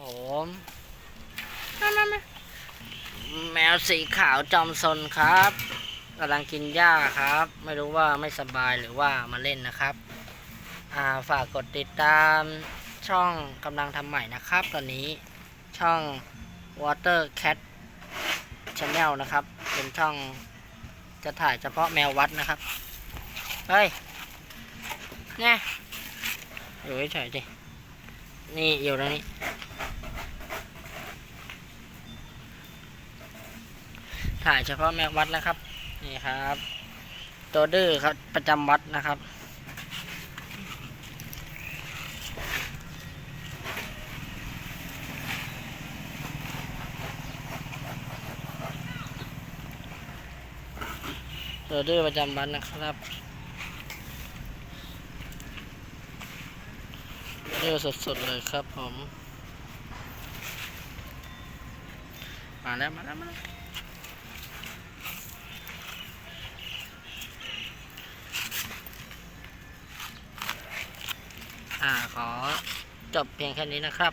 ผมมามามาแมวสีขาวจอมซนครับกำลังกินหญ้าครับ ไม่รู้ว่าไม่สบายหรือว่ามาเล่นนะครับอ่าฝากกดติดตามช่องกำลังทำใหม่นะครับ ตอนนี้ช่อง Water Cat Channel นะครับ เป็นช่องจะถ่ายเฉพาะแมววัดนะครับ เฮ้ยเนี่ยอยู่เฉยๆดินี่อยู่ตรงนี้ ถ่ายเฉพาะแมววัดนะครับ นี่ครับ ตัวดื้อครับประจำวัดนะครับตัวดื้อประจำวัดนะครับดื้อสดๆเลยครับผม มาแล้วมาแล้วมาแล้ว ขอจบเพียงแค่นี้นะครับ